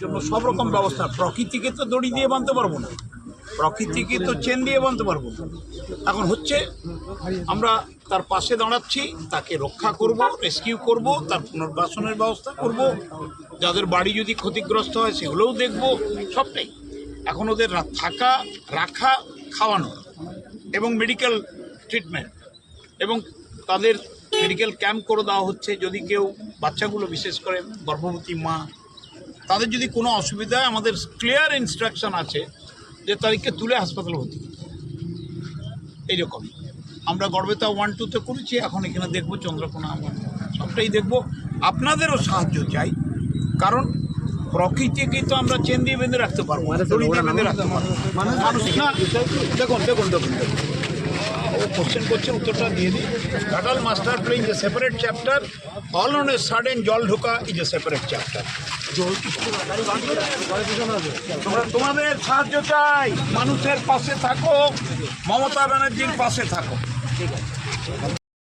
জন্য সব রকম ব্যবস্থা, প্রকৃতিকে তো দড়ি দিয়ে বাঁধতে পারব না। প্রকৃতিকে তো চেন দিয়ে বাঁধতে পারব এখন হচ্ছে, আমরা তার পাশে দাঁড়াচ্ছি, তাকে রক্ষা করব রেস্কিউ করব, তার পুনর্বাসনের ব্যবস্থা করব, যাদের বাড়ি যদি ক্ষতিগ্রস্ত হয় সেগুলোও দেখব, সবটাই। এখন ওদের থাকা, রাখা, খাওয়ানো এবং মেডিকেল ট্রিটমেন্ট এবং তাদের মেডিকেল ক্যাম্প করে দেওয়া হচ্ছে। যদি কেউ বাচ্চাগুলো বিশেষ করে গর্ভবতী মা তাদের যদি কোনো অসুবিধা হয় আমাদের ক্লিয়ার ইনস্ট্রাকশন আছে যে তাদেরকে তুলে হাসপাতালে ভর্তি করতে হবে। এইরকম। আমরা গর্বেতা ওয়ান টুতে করেছি এখন এখানে দেখব চন্দ্রকোনা আমার সবটাই দেখব। আপনাদেরও সাহায্য চাই কারণ প্রকৃতিকে তো আমরা চেন দিয়ে বেঁধে রাখতে পারব না, দড়ি দিয়ে বেঁধে রাখতে পারব মানুষ না দেখুন দেখুন দেখুন দেখুন। ও কোশ্চেন করছেন উত্তরটা দিয়ে দিই। ঘাটাল মাস্টার প্লেন যে separate chapter all on a sudden জল ঢোকা ইজ এ সেপারেট চ্যাপ্টার তোমরা তোমাদের সাহায্য চাই। মানুষের পাশে থাকো। মমতা ব্যানার্জির পাশে থাকো।